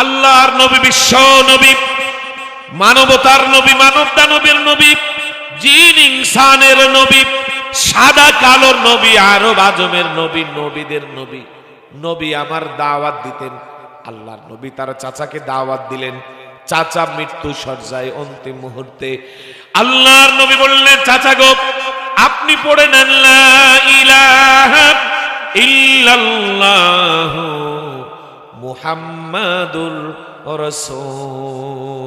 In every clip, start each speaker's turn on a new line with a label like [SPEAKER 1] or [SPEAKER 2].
[SPEAKER 1] আল্লাহর নবী বিশ্ব নবী, মানবতার নবী মানব দানবের নবী, জিন ইনসানের নবী, সাদা কালোর নবী, আরব আজমের নবী, নবীদের নবী। নবী আমার দাওয়াত দিতেন, আল্লাহর নবী তার চাচাকে দাওয়াত দিলেন। চাচা মৃত্যু সজ্জায় অন্তিম মুহূর্তে আল্লাহর নবী বললেন, চাচা গো, আপনি পড়ে নেন ইল্লাল্লাহ। মুহাম্মাদুর রাসূলুল্লাহ।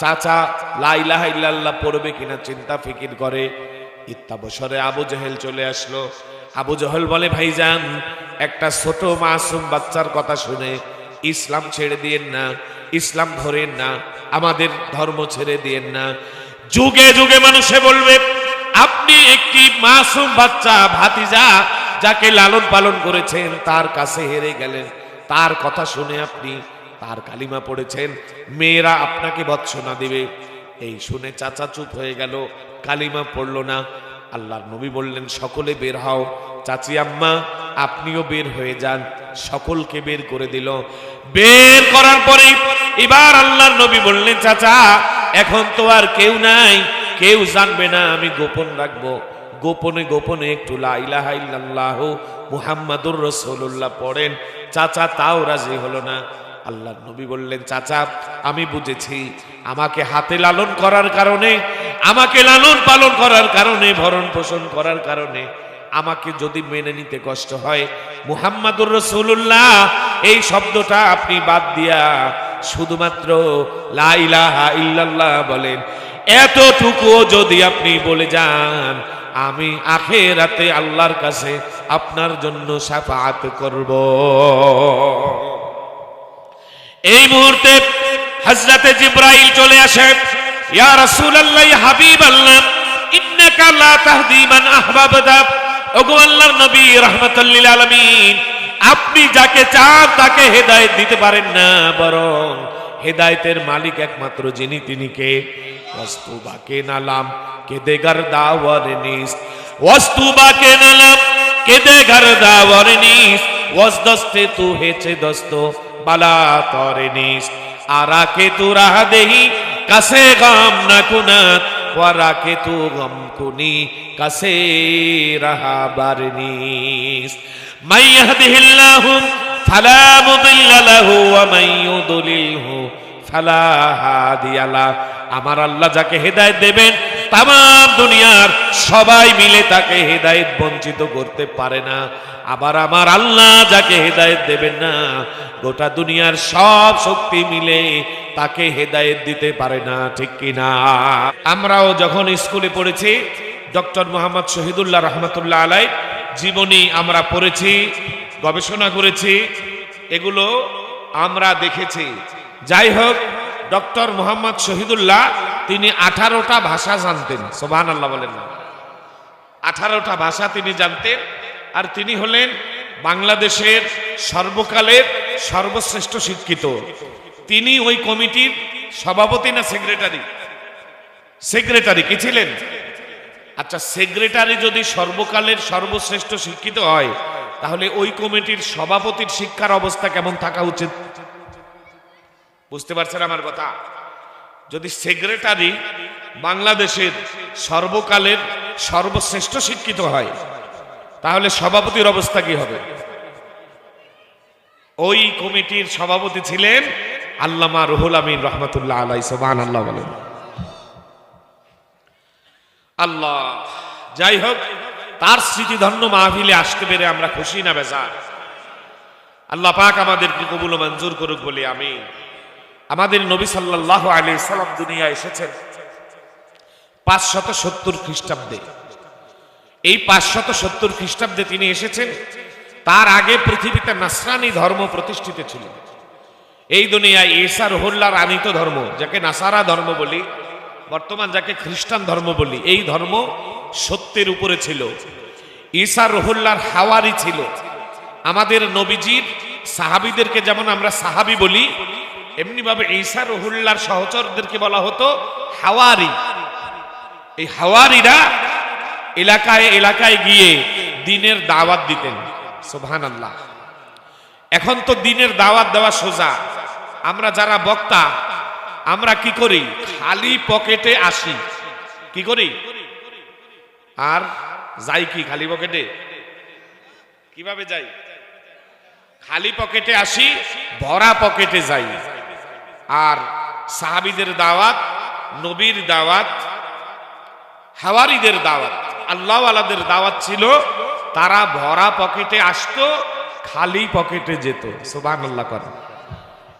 [SPEAKER 1] চাচা লাইলাহা ইল্লাল্লাহ পড়বে কিনা চিন্তা ফিকির করে। ইত্যাবসরে আবু জহেল চলে আসলো। আবু জহেল বলে, ভাইজান, একটা ছোট মাসুম বাচ্চার কথা শুনে ইসলাম ছেড়ে দিয়েন না, ইসলাম ধরেন না, আমাদের ধর্ম ছেড়ে দিয়েন না। যুগে যুগে মানুষে বলবে, আপনি একটি মাসুম বাচ্চা ভাতিজা যাকে লালন পালন করেছেন, তার কাছে হেরে গেলেন। তার কথা শুনে আপনি তার কালিমা পড়েছেন, মেয়েরা আপনাকে ভৎসনা দেবে। এই শুনে চাচা চুপ হয়ে গেল, কালিমা পড়ল না। আল্লাহর নবী বললেন, সকলে বের হও। চাচি আম্মা, আপনিও বের হয়ে যান। সকলকে বের করে দিল। বের করার পরে এবার আল্লাহর নবী বললেন, চাচা, এখন তো আর কেউ নাই। কেউ জানবে না, আমি গোপন রাখব। গোপনে গোপনে একটু ইল্লাল্লাহ মুহাম্মাদুর রাসূলুল্লাহ পড়েন। চাচা তাও রাজি হলো না। আল্লাহ নবী বললেন, চাচা, আমি বুঝেছি, আমাকে হাতে লালন করার কারণে, আমাকে লালন পালন করার কারণে, ভরণ পোষণ করার কারণে আমাকে যদি মেনে নিতে কষ্ট হয়, মুহাম্মাদুর রসুল্লাহ এই শব্দটা আপনি বাদ দিয়া শুধুমাত্র লাইলাহা ইল্লাল্লাহ বলেন। এতটুকুও যদি আপনি বলে যান আমি আখেরাতে আল্লাহর কাছে আপনার জন্য সাফাত করব। এই মুহূর্তে হজরতে জিব্রাইল চলে আসে। ইয়া রাসূলুল্লাহ, ইয়া হাবিবাল্লাহ, ইন্নাকা লা তাহদি মান আহবাবতা। ওগো আল্লাহর নবী, রাহমাতুল লিল আলামিন, আপনি যাকে চান তাকে হেদায়েত দিতে পারেন না, বরং হেদায়তের মালিক একমাত্র যিনি, তিনি কে? অস্তু বা কে নালাম? কে দেগার দাওয়ার নিস। অস্তু বা কে নালাম? কে দেগার দাওয়ার নিস। ওয়াস দস্তে তু হেছে দস্ত, বালা তরে নিস। আরা কে তু রাহা দেহি? কাছে গম না কুনাত। ওয়ারা কে তু গম কুনি? কাছে রাহা বারনিস মাইয়াহদিহিল্লাহুম فلا مضل له ومن يضلله فلا هادي له। আমার আল্লাহ যাকে হেদায়েত দেবেন তাম দুনিয়ার সবাই মিলে তাকে হেদায়েত বঞ্চিত করতে পারে না। আবার আমার আল্লাহ যাকে হেদায়েত দেবেন না, গোটা দুনিয়ার সব শক্তি মিলে তাকে হেদায়েত দিতে পারে না, ঠিক কিনা আমরাও যখন স্কুলে পড়েছি, ডক্টর মোহাম্মদ শহীদুল্লাহ রহমতুল্লাহ আলাই জীবনী আমরা পড়েছি গবেষণা করেছি, এগুলো আমরা দেখেছি। যাই হোক, ডক্টর মোহাম্মদ শহীদুল্লাহ, তিনি আঠারোটা ভাষা জানতেন সোবান আল্লাহ বলেন আঠারোটা ভাষা তিনি জানতেন, আর তিনি হলেন বাংলাদেশের সর্বকালের সর্বশ্রেষ্ঠ শিক্ষিত। তিনি ওই কমিটির সভাপতি না সেক্রেটারি? সেক্রেটারি কি ছিলেন? আচ্ছা সেক্রেটারি যদি সর্বকালের সর্বশ্রেষ্ঠ শিক্ষিত হয় তাহলে ওই কমিটির সভাপতির শিক্ষার অবস্থা কেমন থাকা উচিত? বুঝতে পারছেন আমার কথা? যদি সেক্রেটারি বাংলাদেশের সর্বকালের সর্বশ্রেষ্ঠ শিক্ষিত হয়, তাহলে সভাপতির অবস্থা কি হবে? ওই কমিটির সভাপতি ছিলেন আল্লামা রুহুল আমিন রহমতুল্লাহ আলাই সোবান আল্লাহ বলেন। আল্লাহ, যাই হোক তার স্মৃতিধন্য মাহফিলে আসতে পেরে আমরা খুশি না বেজার? আল্লাহ পাক আমাদেরকে কবুল মঞ্জুর করুক বলে আমি আমাদের নবী সাল্লাহ আলী সাল্লাম দুনিয়া এসেছেন পাঁচশত সত্তর খ্রিস্টাব্দে। এই পাঁচশত সত্তর খ্রিস্টাব্দে তিনি এসেছেন, তার আগে পৃথিবীতে নাসরানি ধর্ম প্রতিষ্ঠিত ছিল। এই দুনিয়ায় ঈসা রহুল্লার আনিত ধর্ম, যাকে নাসারা ধর্ম বলি, বর্তমান যাকে খ্রিস্টান ধর্ম বলি, এই ধর্ম সত্যের উপরে ছিল। ঈসা রহুল্লার হাওয়ারি ছিল। আমাদের নবীজির সাহাবিদেরকে যেমন আমরা সাহাবি বলি এমনি ভাবে ঈসা রহুল্লার সহচরদেরকে বলা হতো হাওয়ারি। এই হাওয়ারিরা এলাকায় এলাকায় গিয়ে দিনের দাওয়াত দিতেন। সোভান আল্লাহ এখন তো দিনের দাওয়াত দেওয়া সোজা। আমরা যারা বক্তা, আমরা কি করি? খালি পকেটে আসি। কি করি? আর যাই কি, খালি পকেটে? কীভাবে যাই? খালি পকেটে আসি ভরা পকেটে যাই। আর সাহাবিদের দাওয়াত, নবীর দাওয়াত, হাওয়ারিদের দাওয়াত আল্লাহ আলাদের দাওয়াত ছিল, তারা ভরা পকেটে আসতো, খালি পকেটে যেত। সুবান আল্লাহ করে।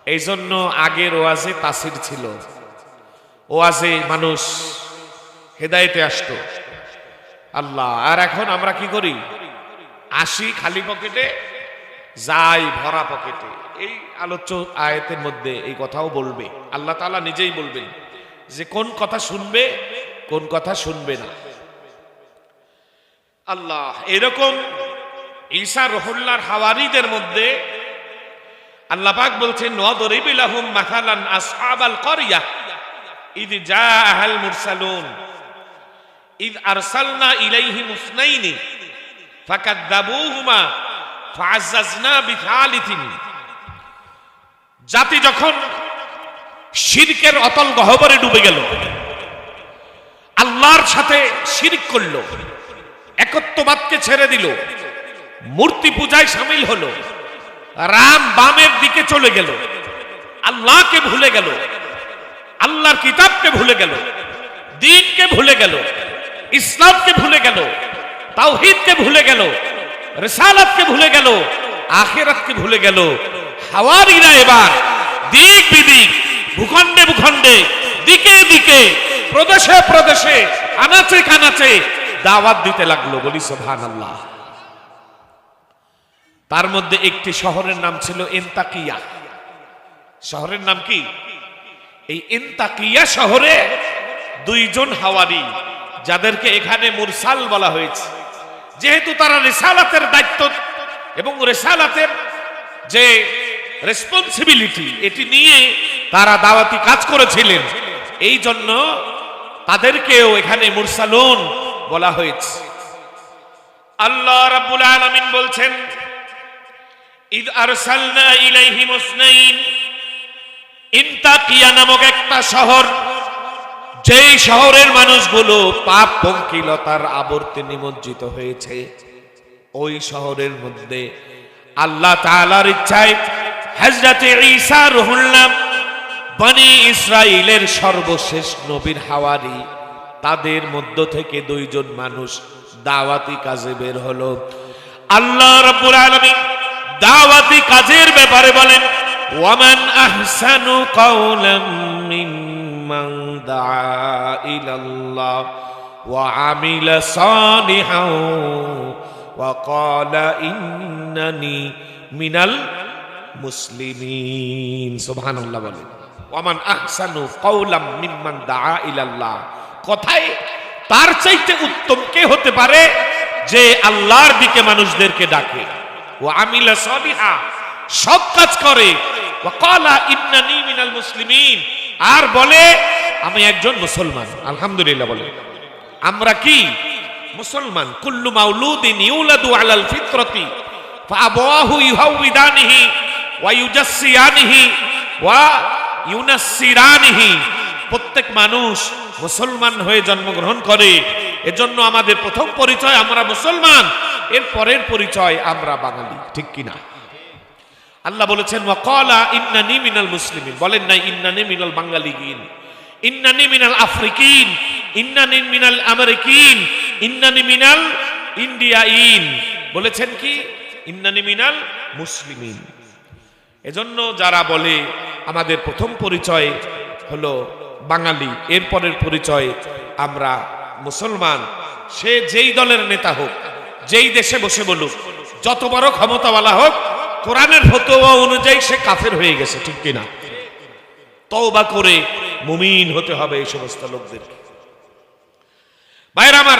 [SPEAKER 1] এই জন্য আগের ওয়াজে তাসির ছিল। ওয়াজে মানুষ হেদায়েতে আসতো। আল্লাহ, আর এখন আমরা কি করি? আসি খালি পকেটে, যাই ভরা পকেটে। এই আলোচ্য আয়াতের মধ্যে এই কথাও বলবে। আল্লাহ তালা নিজেই বলবেন যে, কোন কথা শুনবে, কোন কথা শুনবে না। আল্লাহ, এরকম ঈশা রহুল্লার হাওয়ারিদের মধ্যে আল্লাহ পাক বলছেন নদরিবিলাহুম মাথালান আসহাবাল করিয়া, ইদ জাআহাল মুরসালুন। জাতি যখন শিরকের অতল গহবরে ডুবে গেল, আল্লাহর সাথে শিরক করল, একত্ববাদকে ছেড়ে দিল, মূর্তি পূজায় সামিল হলো, রাম বামের দিকে চলে গেল, আল্লাহকে ভুলে গেল, আল্লাহর কিতাবকে ভুলে গেল, দিনকে ভুলে গেল ইসলামকে ভুলে গেল, তাওহিদকে ভুলে গেল, রেসালাতকে ভুলে গেল, আখেরাতকে ভুলে গেল। হাওয়ারিরা এবার দিক বিদিক, ভূখণ্ডে ভূখণ্ডে, দিকে দিকে, প্রদেশে প্রদেশে, আনাচে কানাচে দাওয়াত দিতে লাগল বলি সোভান আল্লাহ তার মধ্যে একটি শহরের নাম ছিল এন্তাকিয়া। শহরের নাম কি? এই এন্তাকিয়া শহরে দুইজন হাওয়ারি যাদেরকে এখানে মুরসাল বলা হয়েছে। যেহেতু তারা রেসালাতের দায়িত্ব এবং রেসালাতের যে রেসপন্সিবিলিটি এটি নিয়ে তারা দাওয়াতি কাজ করেছিলেন, এই জন্য তাদেরকেও এখানে মুরসালুন বলা হয়েছে। আল্লাহ রাব্বুল আলামিন বলছেন, ইদ আরসালনা ইলাইহিম উসনাইন, ইনতাকিয়া নামক একটা শহর যেই শহরের মানুষগুলো পাপ পঙ্কিলতার আবর্তে নিমজ্জিত হয়েছে, ওই শহরের মধ্যে আল্লাহ তাআলার ইচ্ছায় হযরতে ঈসা রুহুল্লাহ বনি ইসরাইলের সর্বশেষ নবীর হাওয়ারি, তাদের মধ্য থেকে দুইজন মানুষ দাওয়াতি কাজে বের হলো। আল্লাহ রাব্বুল আলামিন দাওয়াতি কাজের ব্যাপারে বলেন, ওয়ামান আহসানু কাওলাম মিম্মান দাআ ইলাল্লাহ ওয়া আমিলা সালিহান ওয়া ক্বালা ইন্নানি মিনাল মুসলিমিন। সুবহানাল্লাহ বলেন ওয়ামান আহসানু কাওলাম মিম্মান দাআ ইলাল্লাহ। কথায় তার চাইতে উত্তম কে হতে পারে? যে আল্লাহর দিকে মানুষদেরকে ডাকে। ও আমিলা সলিহা, সব কাজ করে। ওয়া ক্বালা ইন্নানি মিনাল মুসলিমিন। আর বলে, আমি একজন মুসলমান। আলহামদুলিল্লাহ বলে। আমরা কি? মুসলমান। কুল্লু মাউলুদিন ইউলাদু আলাল ফিতরতি ফাআবাহু ইউহাউইদানিহি, ওয়া ইউজাসসিয়ানিহি, ওয়া ইউনাসসিরানিহি। প্রত্যেক মানুষ মুসলমান হয়ে জন্মগ্রহণ করে। এজন্য আমাদের প্রথম পরিচয় আমরা মুসলমান, এর পরের পরিচয় আমরা বাঙালি। ঠিক কিনা? আল্লাহ বলেছেন, ওয়াকালা ইন্নানি মিনাল মুসলিমিন। বলেন না ইন্নানি মিনাল বাঙালিগিন ইন্নানি মিনাল আফ্রিকিন। ইন্নানি মিনাল আমেরিকিন। ইন্নানি মিনাল ইন্ডিয়াইন। বলেছেন কি? ইন্নানি মিনাল মুসলিমিন। এজন্য যারা বলে, আমাদের প্রথম পরিচয় হলো বাঙালি, এরপরের পরিচয় আমরা মুসলমান, সে যেই দলের নেতা হোক, যেই দেশে বসে বলুক, যত বড় ক্ষমতাওয়ালা হোক কোরআনের ফতোয়া অনুযায়ী সে কাফের হয়ে গেছে, ঠিক কিনা? তওবা করে মুমিন হতে হবে এই সমস্ত লোকদের। ভাইরা আমার,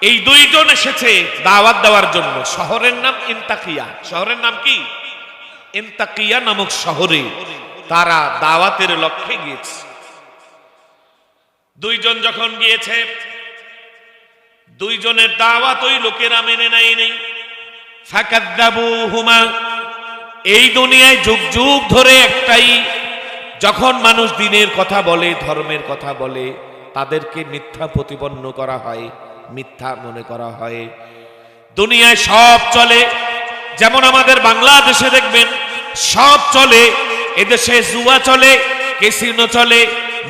[SPEAKER 1] এই দুইজন এসেছে দাওয়াত দেওয়ার জন্য। শহরের নাম ইন্তাকিয়া। শহরের নাম কি? ইন্তাকিয়া নামক শহরে তারা দাওয়াতের লক্ষ্যে গিয়েছে। দুইজন যখন গিয়েছে, দুইজনের দাওয়াত ওই লোকেরা মেনে নেয় এই দুনিয়ায় যুগ যুগ ধরে একটাই, যখন মানুষ দিনের কথা বলে, ধর্মের কথা বলে, তাদেরকে মিথ্যা প্রতিপন্ন করা হয়, মিথ্যা মনে করা হয়। দুনিয়ায় সব চলে, যেমন আমাদের বাংলাদেশে দেখবেন, সব চলে, এদেশে জুয়া চলে কেসিনো চলে,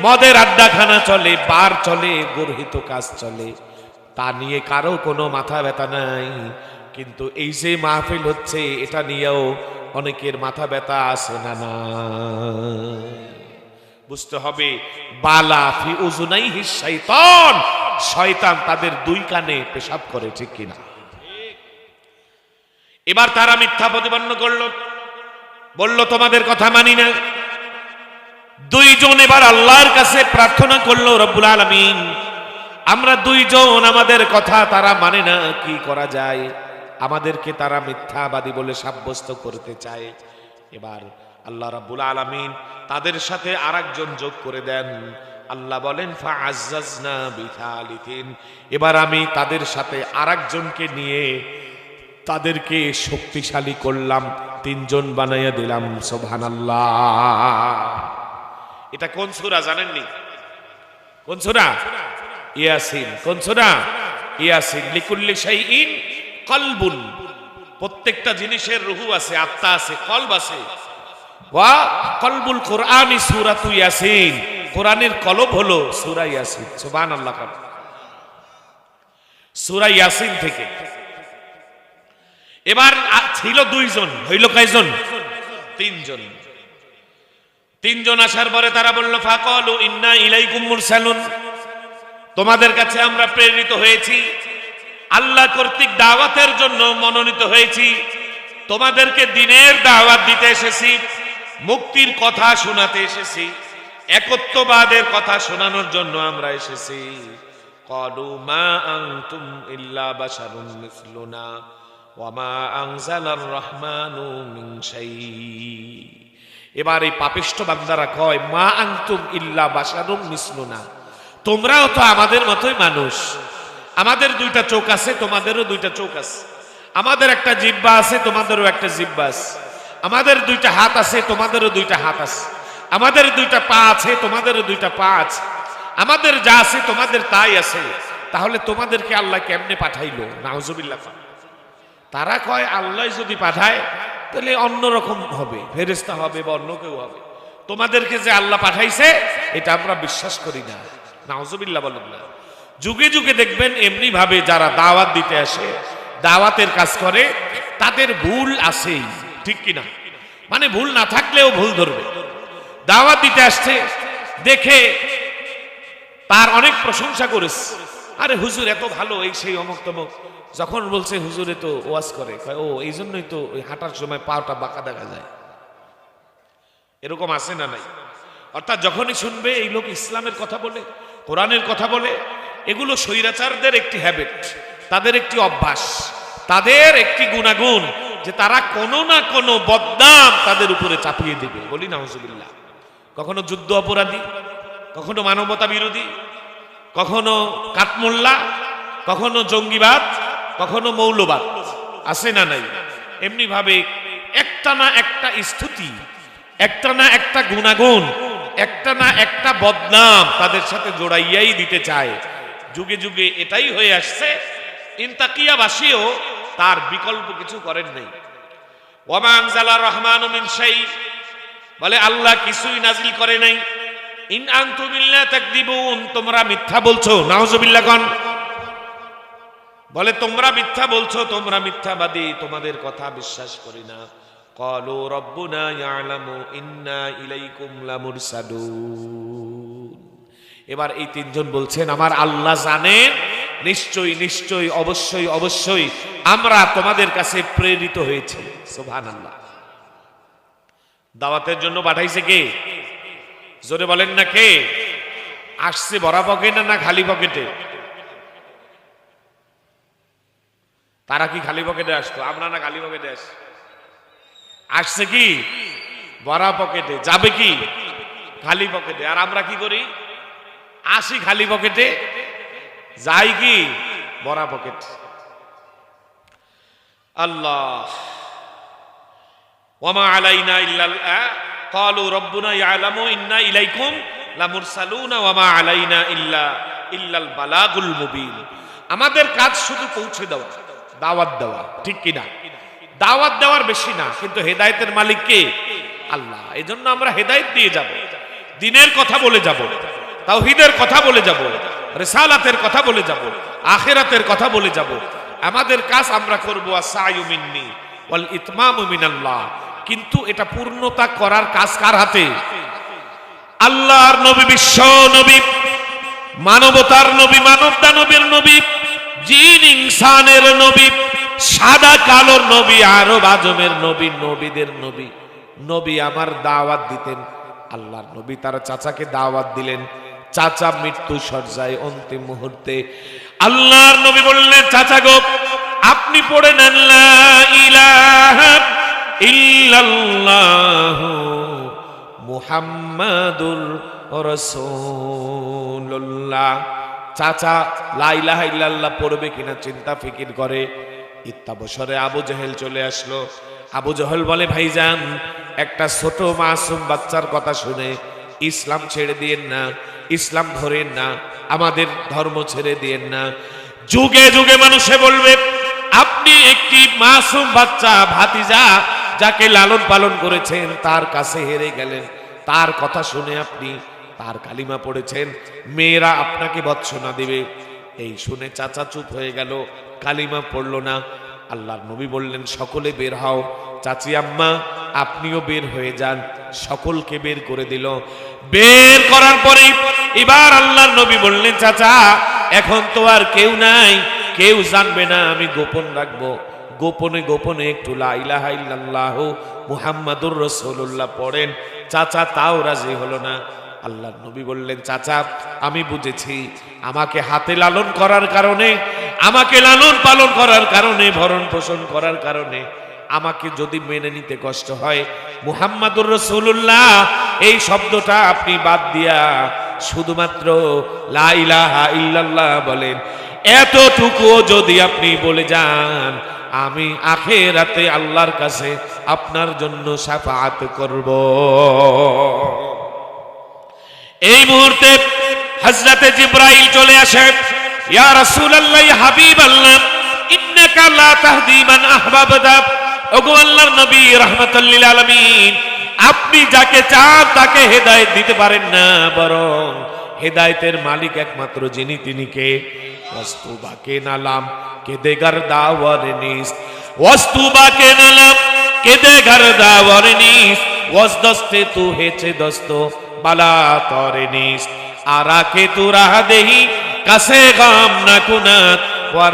[SPEAKER 1] মদের আড্ডাখানা চলে, বার চলে, গর্হিত কাজ চলে। তা নিয়ে কারও কোনো মাথা ব্যথা নাই। কিন্তু এই যে মাহফিল হচ্ছে, এটা নিয়েও অনেকের মাথা ব্যথা আসে না না বুঝতে হবে, বালা ফি উজুনাই শয়তান শয়তান তাদের দুই কানে পেশাব করে, ঠিক কিনা এবার তারা মিথ্যা প্রতিপন্ন করল। বলল, তোমাদের কথা মানি না। দুইজন এবার আল্লাহর কাছে প্রার্থনা করল, রব্বুল আলমিন, আমরা দুইজন, আমাদের কথা তারা মানে না, কি করা যায়? আমাদেরকে তারা মিথ্যাবাদী বলে সাব্যস্ত করতে চায়। এবার আল্লাহ রাব্বুল আলামিন তাদের সাথে আরেকজন যোগ করে দেন। আল্লাহ বলেন এবার আমি তাদের সাথে আরেকজনকে নিয়ে তাদেরকে শক্তিশালী করলাম, তিনজন বানাইয়া দিলাম, সুবহানাল্লাহ। এটা কোন সূরা জানেননি? কোন সূরা? ইয়াসিন। কোন সূরা? ইয়াসিন। লিকুল্লি শাইইন কলবুন। প্রত্যেকটা জিনিসের রুহু আছে, আত্মা আছে, কলব আছে। ওয়া কলবুল কোরআনি সূরাতু ইয়াসিন। কোরআনের কলব হলো সূরা ইয়াসিন, সুবহানাল্লাহ সুরা ইয়াসিন থেকে। এবার ছিল দুইজন, হইল কয়জন? তিনজন। তিনজন আসার পরে তারা বলল, ফাকলু ইন্না ইলাইকুম মুরসালুন। তোমাদের কাছে আমরা প্রেরিত হয়েছি। আল্লাহ কর্তৃক দাওয়াতের জন্য মনোনীত হয়েছি। তোমাদেরকে দিনের দাওয়াত দিতে এসেছি, মুক্তির কথা শোনাতে এসেছি, একত্ববাদের কথা শোনানোর জন্য আমরা এসেছি। মা আনতুম ইল্লা বাশারুন মিসলুনা, ওয়া মা আনজালার রহমানু শাইই। এবার এই কয়, মা আংতুম তোমরাও তো আমাদের মতোই মানুষ। আমাদের দুইটা চোখ আছে, তোমাদেরও দুইটা চোখ আছে। আমাদের একটা জিব্বা আছে, তোমাদেরও একটা জিব্বা আছে। আমাদের দুইটা হাত আছে, তোমাদেরও দুইটা হাত আছে। আমাদের দুইটা পা আছে, তোমাদেরও দুইটা পা আছে। আমাদের যা আছে, তোমাদের তাই আছে। তাহলে তোমাদেরকে আল্লাহ কেমনে পাঠাইলো? নাউজুবিল্লাহ। তারা কয়, আল্লাহ যদি পাঠায়, তাহলে অন্যরকম হবে ফেরেস্তা হবে বা অন্য কেউ হবে। তোমাদেরকে যে আল্লাহ পাঠাইছে, এটা আমরা বিশ্বাস করি না। নাউজুবিল্লাহ বলেন না। যুগে যুগে দেখবেন এমনি ভাবে যারা দাওয়াত দিতে আসে, দাওয়াতের কাজ করে, তাদের ভুল আছেই, ঠিক কিনা? মানে ভুল না থাকলেও ভুল ধরবে। দাওয়াত দিতে আসছে, দেখে তার অনেক প্রশংসা করেছে। আরে হুজুর, এত ভালো এই সেই অমুক তমুক যখন বলছে, হুজুরে তো ওয়াজ করে। ও, এই জন্যই তো ওই হাঁটার সময় পাওটা বাঁকা দেখা যায়। এরকম আছে না নাই? অর্থাৎ যখনই শুনবে, এই লোক ইসলামের কথা বলে, কোরআনের কথা বলে এগুলো স্বৈরাচারদের একটি হ্যাবিট তাদের একটি অভ্যাস, তাদের একটি গুণাগুণ যে তারা কোনো না কোনো বদনাম তাদের উপরে চাপিয়ে দেবে। বলি না হুজুবিল্লাহ কখনো যুদ্ধ অপরাধী, কখনো মানবতা বিরোধী, কখনো কাঠমোল্লা, কখনো জঙ্গিবাদ, কখনো মৌলবাদ, আছে না নাই? এমনি ভাবে একটা না একটা স্তুতি, একটা না একটা গুণাগুণ, একটা না একটা বদনাম তাদের সাথে জোড়াইয়াই দিতে চায়। যুগে যুগে এটাই হয়ে আসছে। ইন্তাকিয়াবাসীও তার বিকল্প কিছু করেন নাই। ওমান জালা রহমান মিন বলে আল্লাহ কিছুই নাজিল করে নাই। ইন তোমরা মিথ্যা বলছো বলে, তোমরা মিথ্যা বলছো, তোমরা তোমাদের কথা বিশ্বাস করি না। কলু এবার এই তিনজন বলছেন, আমার আল্লাহ জানেন, নিশ্চয়ই নিশ্চয়ই, অবশ্যই অবশ্যই আমরা তোমাদের কাছে প্রেরিত হয়েছি। সুবহানাল্লাহ। দাওয়াতের জন্য পাঠাইছে কে? জোরে বলেন না কে? আসছে ভরা পকেটে না খালি পকেটে? তারা কি খালি পকেটে আসতো? আমরা না খালি পকেটে আস? আসছে কি? ভরা পকেটে। যাবে কি? খালি পকেটে। আর আমরা কি করি? আসি খালি পকেটে, যাই কি ভরা পকেট। আল্লাহ। ওয়ামা আলাইনা ইল্লাল ক্বালু রব্বুনা ইয়ালামু ইন্না ইলাইকুম লামুরসালুনা ওয়ামা আলাইনা ইল্লা, ইল্লাল বালাগুল মুবিন। আমাদের কাজ শুধু পৌঁছে দেওয়া, দাওয়াত দেওয়া, ঠিক কিনা? দাওয়াত দেওয়ার বেশি না, কিন্তু হেদায়েতের মালিক কে? আল্লাহ। এজন্য আমরা হেদায়েত দিয়ে যাব, দিনের কথা বলে যাব। তাওহীদের কথা বলে যাব, রিসালাতের কথা বলে যাব, আখিরাতের কথা বলে যাব। আমাদের কাজ আমরা করব আসায়ু মিন্নি ওয়াল ইতমামু মিনাল্লাহ। কিন্তু এটা পূর্ণতা করার কাজ কার হাতে? আল্লাহর নবী বিশ্ব নবী, মানবতার নবী মানব দানবের নবী, জিন ইনসানের নবী, সাদা কালোর নবী, আরব আজমের নবী, নবীদের নবী। নবী আমার দাওয়াত দিতেন, আল্লাহর নবী তার চাচাকে দাওয়াত দিলেন। চাচা মৃত্যু সজ্জায় অন্তিম মুহূর্তে আল্লাহর নবী বললেন, চাচা গো, আপনি পড়ে নেন মুহাম্মাদুর রাসূলুল্লাহ। চাচা লাইলাহা ইল্লাল্লাহ পড়বে কিনা চিন্তা ফিকির করে। ইত্যাবসরে আবু জেহেল চলে আসলো। আবু জহেল বলে, ভাইজান, একটা ছোট মাসুম বাচ্চার কথা শুনে ইসলাম ছেড়ে দিয়েন না। ইসলাম ধরেন না, আমাদের ধর্ম ছেড়ে দিয়েন না। যুগে যুগে মানুষে বলবে, আপনি একটি মাসুম বাচ্চা ভাতিজা যাকে লালন পালন করেছেন, তার কাছে হেরে গেলেন। তার কথা শুনে আপনি তার কালিমা পড়েছেন। মেয়েরা আপনাকে বৎসনা দেবে। এই শুনে চাচা চুপ হয়ে গেল, কালিমা পড়ল না। আল্লাহর নবী বললেন, সকলে বের হও চাচি আম্মা, আপনিও বের হয়ে যান। সকলকে বের করে দিল। বের করার পরে এবার আল্লাহর নবী বললেন, চাচা, এখন তো আর কেউ নাই। কেউ জানবে না, আমি গোপন রাখব। গোপনে গোপনে একটু মুহাম্মাদুর রাসূলুল্লাহ পড়েন। চাচা তাও রাজি হলো না। আল্লাহর নবী বললেন, চাচা, আমি বুঝেছি। আমাকে হাতে লালন করার কারণে, আমাকে লালন পালন করার কারণে, ভরণ পোষণ করার কারণে আমাকে যদি মেনে নিতে কষ্ট হয়, মুহাম্মাদুর রসুল্লাহ এই শব্দটা আপনি বাদ দিয়া শুধুমাত্র লাইলাহা ইল্লাল্লাহ বলেন। এতটুকুও যদি আপনি বলে যান, আমি আখেরাতে আল্লাহর কাছে আপনার জন্য সাফাত করব। এই মুহূর্তে হজরতে জিব্রাইল চলে আসেন ইয়া রাসূলুল্লাহ ইয়া হাবিবাল্লাহ, ইন্নাকা লা তাহদি মান আহবাবতা। ওগো নবী রহমতুল্লিল আলমিন, আপনি যাকে চান তাকে হেদায়ত দিতে পারেন না, বরং হেদায়তের মালিক একমাত্র যিনি, তিনি কে? অস্তু বাকে নালাম কেদে গার দাওয়ার নিস। অস্তু বাকে নালাম কেদে গার দাওয়ার নিস। ওয়াস দস্তে তু হেছে দস্ত, বালা তরে নিস। আরাকে তু রাহা দেহি, কাছে গাম না কুনাত।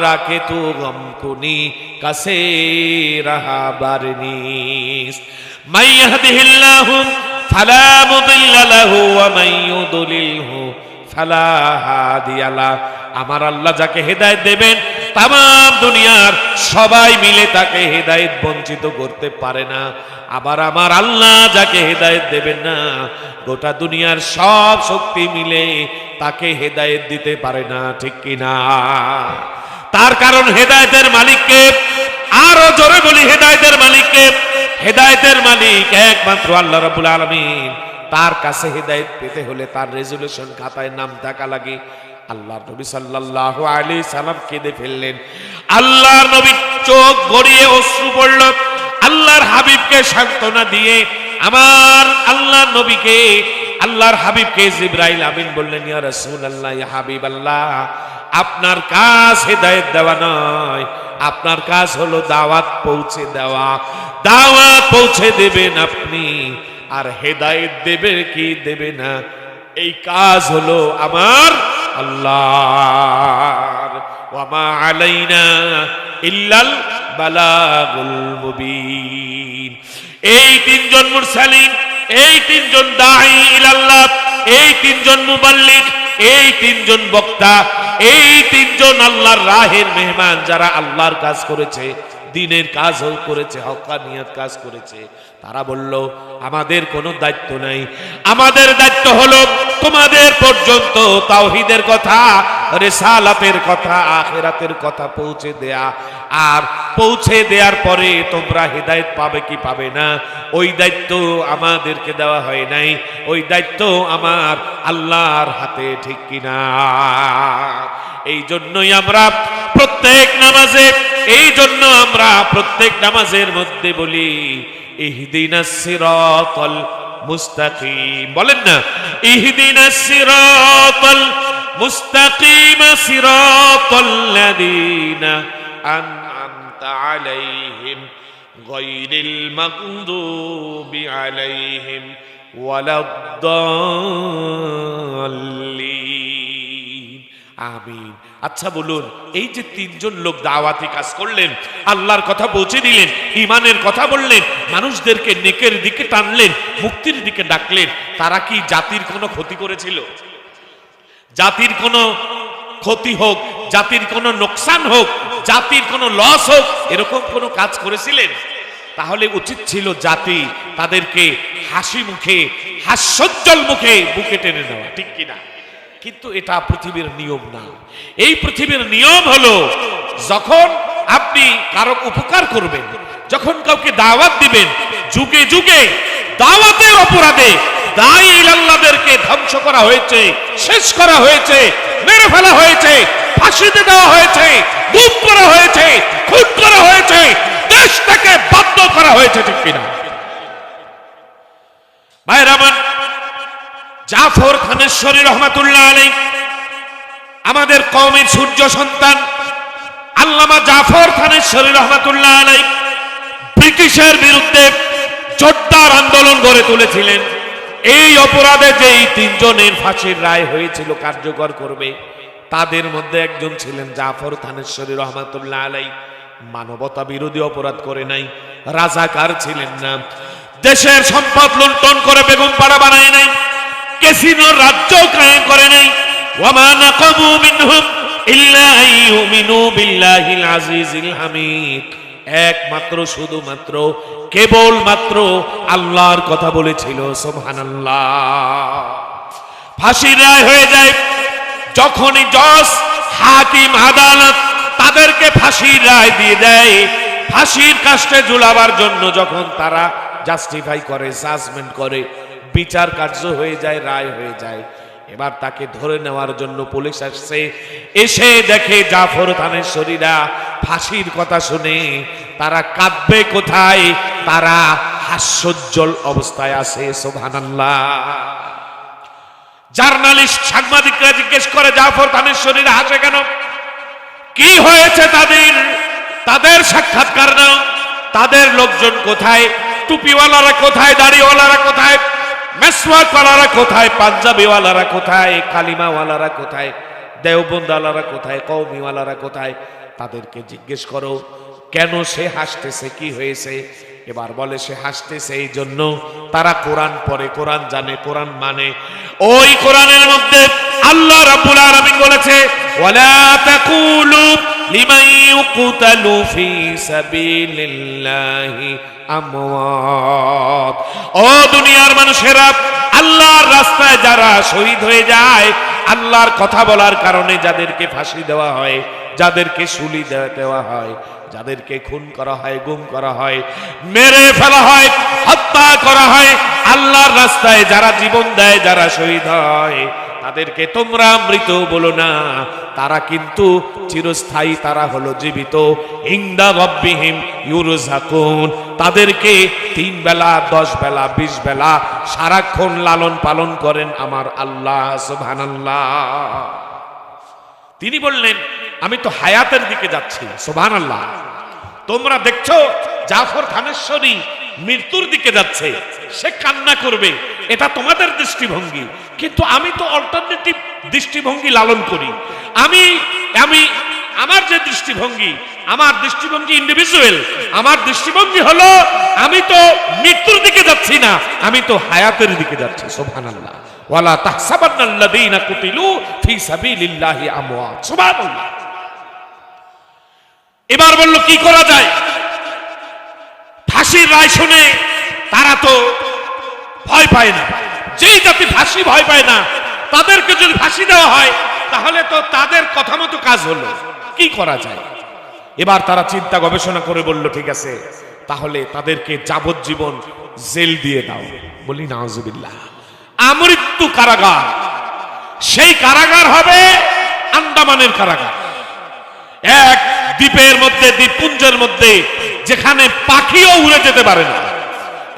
[SPEAKER 1] রাখে তু গমকুনি কাছে রাহা বারনিস মাইয়াহদিহিল্লাহু ফালা মুদিল্লাহু ওয়া মাইয়ুদলিলহু ফালা হাদিয়ালা। আমার আল্লাহ যাকে হেদায়েত দেবেন তাম দুনিয়ার সবাই মিলে তাকে হেদায়েত বঞ্চিত করতে পারে না। আবার আমার আল্লাহ যাকে হেদায়েত দেবেন না, গোটা দুনিয়ার সব শক্তি মিলে তাকে হেদায়েত দিতে পারে না, ঠিক কিনা? তার কারণ হেদায়েতের মালিককে, আরও জোরে বলি হেদায়েতের মালিককে, হেদায়েতের মালিক একমাত্র আল্লাহ রাব্বুল আলামিন। তার কাছে হেদায়েত পেতে হলে তার রেজুলেশন খাতায় নাম থাকা লাগে। আল্লাহর নবী সাল্লাল্লাহু আলাইহি সাল্লাম কেঁদে ফেললেন। আল্লাহর নবী চোখ গড়িয়ে অশ্রু পড়ল। আল্লাহর হাবিবকে সান্ত্বনা দিয়ে আমার আল্লাহর নবীকে আল্লাহর হাবিবকে জিব্রাইল আমিন বললেন, ইয়া রাসূলুল্লাহ, ইয়া হাবিবাল্লাহ, আপনার কাজ হেদায়েত দেওয়া নয়। আপনার কাজ হলো দাওয়াত পৌঁছে দেওয়া। দাওয়াত পৌঁছে দেবেন আপনি। আর হেদায়েত দেবে কি দেবে না? এই কাজ হলো আমার আল্লাহর। ওয়ামা আলাইনা ইল্লাল বালাগুল মুবিন। এই তিনজন মুরসালিন এই তিনজন দাহি ইলাল্লাহ, এই তিনজন মুবাল্লিক, এই তিনজন বক্তা, এই তিনজন আল্লাহর রাহের মেহমান যারা আল্লাহর কাজ করেছে, দিনের কাজ করেছে, হকানিয়াত কাজ করেছে। তারা বলল, আমাদের কোনো দায়িত্ব নাই। আমাদের দায়িত্ব হলো তোমাদের পর্যন্ত তাওহিদের কথা, রেসালাতের কথা, আখেরাতের কথা পৌঁছে দেয়া। আর পৌঁছে দেওয়ার পরে তোমরা হেদায়েত পাবে কি পাবে না? ওই দায়িত্ব আমাদেরকে দেওয়া হয় নাই। ওই দায়িত্ব আমার আল্লাহর হাতে, ঠিক কিনা? এই জন্যই আমরা প্রত্যেক নামাজে এই জন্য আমরা প্রত্যেক নামাজের মধ্যে বলি ইহদিনাস সিরাতাল মুস্তাকিম বলেন না ইহদিনাস সিরাতাল মুস্তাকিম সিরাতাল্লাযীনা আনআমতা আলাইহিম গায়রিল মাগদুবি আলাইহিম ওয়ালাদ-দাল্লিন আমিন আচ্ছা বলুন, এই যে তিনজন লোক দাওয়াতি কাজ করলেন, আল্লাহর কথা পৌঁছে দিলেন ইমানের কথা বললেন, মানুষদেরকে নেকের দিকে টানলেন, মুক্তির দিকে ডাকলেন, তারা কি জাতির কোনো ক্ষতি করেছিল? জাতির কোনো ক্ষতি হোক, জাতির কোনো নোকসান হোক, জাতির কোনো লস হোক, এরকম কোনো কাজ করেছিলেন? তাহলে উচিত ছিল জাতি তাদেরকে হাসি মুখে, হাস্যোজ্জ্বল মুখে বুকে টেনে নেওয়া, ঠিক কিনা? কিন্তু এটা পৃথিবীর নিয়ম না। এই পৃথিবীর নিয়ম হলো, যখন আপনি কারও উপকার করবেন, যখন কাউকে দাওয়াত দিবেন, যুগে যুগে দাওয়াতের অপরাধে দায়ী ধ্বংস করা হয়েছে, শেষ করা হয়েছে, মেরে ফেলা হয়েছে, ফাঁসিতে দেওয়া হয়েছে, গুম করা হয়েছে, খুন করা হয়েছে দেশ থেকে বাধ্য করা হয়েছে ঠিক কিনা। ভাইয়ের আমার জাফর খানেশ্বরী রহমাতুল্লাহ আলী আমাদের কওমের সূর্য সন্তান আল্লামা জাফর খানেশ্বরী রহমাতুল্লাহ আলী ব্রিটিশের বিরুদ্ধে জোরদার আন্দোলন গড়ে তুলেছিলেন। এই অপরাধে যে এই তিনজনের ফাঁসির রায় হয়েছিল কার্যকর করবে, তাদের মধ্যে একজন ছিলেন জাফর থানেশ্বরী রহমাতুল্লাহ আলাই মানবতা বিরোধী অপরাধ করে নাই, রাজাকার ছিলেন না। দেশের সম্পদ লুণ্ঠন করে বেগম পাড়া বানায় নাই। কেসিনোর রাজ্য কায়েম করে নাই। ওয়ামা নাকামু মিনহুম ইল্লা আইয়ুমিনু বিল্লাহিল আজিজিল হামিদ। একমাত্র, শুধুমাত্র কেবল মাত্র আল্লাহর কথা বলেছিল, সুবহানাল্লাহ। ফাঁসির রায় হয়ে যায়। যখনই জজ, হাকিম, আদালত তাদেরকে ফাঁসির রায় দিয়ে দেয়, ফাঁসির কাষ্টে ঝুলাবার জন্য যখন তারা জাস্টিফাই করে জাজমেন্ট করে বিচার কার্য হয়ে যায়, রায় হয়ে যায়। এবার তাকে ধরে নেওয়ার জন্য পুলিশ আসছে। এসে দেখে জাফর থানের শরীরা ফাঁসির কথা শুনে, তারা কাঁদবে কোথায়? তারা হাস্যোজ্জ্বল অবস্থায় আছে সোভানাল্লাহ জার্নালিস্ট, সাংবাদিকরা জিজ্ঞেস করে, জাফর তানের শরীরে হাসে কেন? কি হয়েছে তাদের? তাদের সাক্ষাৎকার নাও। তাদের লোকজন কোথায়? টুপিওয়ালারা কোথায়? দাড়িওয়ালারা কোথায়? মেসওয়াকওয়ালারা কোথায়? পাঞ্জাবিওয়ালারা কোথায়? কালিমাওয়ালারা কোথায়? দেওবন্দালারা কোথায়? কৌমিওয়ালারা কোথায়? তাদেরকে জিজ্ঞেস করো, কেন সে হাসতেছে? কি হয়েছে? এবার বলে, সে হাসতেছে এই জন্য তারা কোরআন পড়ে, কোরআন জানে, কোরআন মানে। ওই কোরআনের মধ্যে আল্লাহ রাব্বুল আলামিন বলেছে, ওয়ালা তাকুলু লিমান ইউকতালু ফি সাবিলিল্লাহি আমওয়াত। ও দুনিয়ার মানুষেরা, আল্লাহর রাস্তায় যারা শহীদ হয়ে যায়, আল্লাহর কথা বলার কারণে যাদেরকে ফাঁসি দেওয়া হয়, যাদেরকে শুলি দেওয়া হয়, যাদেরকে খুন করা হয়, গুম করা হয়, মেরে ফেলা হয়, হত্যা করা হয়, আল্লাহর রাস্তায় যারা জীবন দেয়, যারা শহীদ হয় তাদেরকে তোমরা মৃত বলো না। তারা কিন্তু চিরস্থায়ী, তারা হলো জীবিত। ইংদা রব্বিহিম ইউরুজাকুন তাদেরকে তিন বেলা, দশ বেলা, বিশ বেলা সারাক্ষণ লালন পালন করেন আমার আল্লাহ, সুবহানাল্লাহ। তিনি বললেন, আমি তো হায়াতের দিকে যাচ্ছি সোভান আল্লাহ তোমরা দেখছ, জাফর খানেশ্বরী মৃত্যুর দিকে যাচ্ছে, সে কান্না করবে। এটা তোমাদের দৃষ্টিভঙ্গি। কিন্তু আমি তো অল্টারনেটিভ দৃষ্টিভঙ্গি লালন করি। আমি আমি, আমার যে দৃষ্টিভঙ্গি, আমার দৃষ্টিভঙ্গি ইন্ডিভিজুয়াল আমার দৃষ্টিভঙ্গি হলো, আমি তো মৃত্যুর দিকে যাচ্ছি না, আমি তো হায়াতের দিকে যাচ্ছি, সুবহানাল্লাহ। ওয়ালা তাহসাবান্নাল্লাযীনা কুতিলু ফি সাবিলিল্লাহি আমওয়াত সুবহানাল্লাহ। এবার বলল, কি করা যায়? ফাঁসির রায় শুনে তারা তো ভয় পায় না। যেই জাতি ফাঁসি ভয় পায় না, তাদেরকে যদি ফাঁসি দেওয়া হয়, তাহলে তো তাদের কথা মতো কাজ হলো। কি করা যায়? এবার তারা চিন্তা গবেষণা করে বলল, ঠিক আছে, তাহলে তাদেরকে যাবজ্জীবন জেল দিয়ে দাও। বলি, নাউজুবিল্লাহ আমৃত্যু কারাগার। সেই কারাগার হবে আন্দামানের কারাগার। এক দ্বীপের মধ্যে, দ্বীপপুঞ্জের মধ্যে, যেখানে পাখিও উড়ে যেতে পারে না।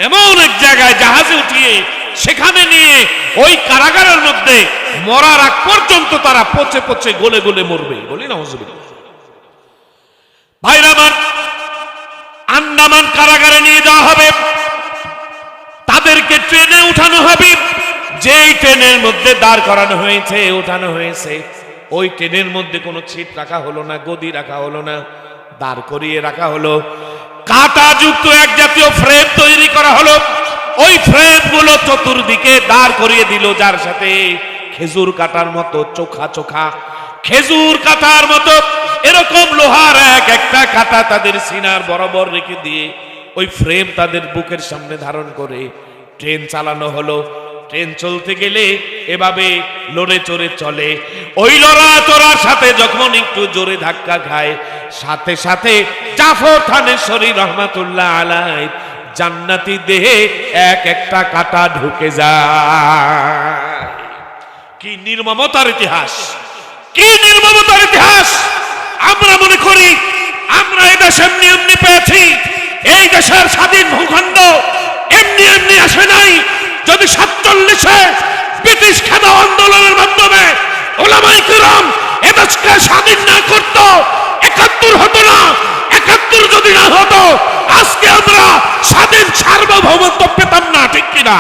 [SPEAKER 1] এমন এক জায়গায় জাহাজে উঠিয়ে সেখানে নিয়ে ওই কারাগারের মধ্যে মরার আগ পর্যন্ত তারা পচে পচে গলে গলে মরবে। বলি না হুজুবিল্লাহ ভাইরা আমার, আন্দামান কারাগারে নিয়ে যাওয়া হবে। তাদেরকে ট্রেনে উঠানো হবে। যেই ট্রেনের মধ্যে দাঁড় করানো হয়েছে উঠানো হয়েছে, ওই ট্রেনের মধ্যে কোনো ছিট রাখা হলো না, গদি রাখা হলো না, দাঁড় করিয়ে রাখা হলো। কাটা যুক্ত এক জাতীয় ফ্রেম তৈরি করা হলো। ওই ফ্রেমগুলো চতুর্দিকে দাঁড় করিয়ে দিল, যার সাথে খেজুর কাটার মতো চোখা চোখা। খেজুর কাটার মতো এরকম লোহার এক একটা কাটা তাদের সিনার বরাবর রেখে দিয়ে ওই ফ্রেম তাদের বুকের সামনে ধারণ করে। ট্রেন চালানো হলো ট্রেন চলতে গেলে এভাবে লড়ে চড়ে চলে। ওই লড়া চড়ার সাথে যখন একটু জোরে ধাক্কা খায়, সাথে সাথে জাফর থানেশ্বরী রহমাতুল্লাহ আলাই জান্নাতি দেহে এক একটা কাটা ঢুকে যায়। কি নির্মমতার ইতিহাস! কি নির্মমতার ইতিহাস! আমরা মনে করি, আমরা এই দেশ এমনি এমনি পেয়েছি, এই দেশের স্বাধীন ভূখণ্ড এমনি এমনি আসে নাই যদি সাতচল্লিশে ব্রিটিশ খেদা আন্দোলনের মাধ্যমে ওলামাই কিরাম এদেশকে স্বাধীন না করত, একাত্তর হতো না, একাত্তর যদি না হতো, আজকে আমরা স্বাধীন সার্বভৌমত্ব পেতাম না, ঠিক কিনা?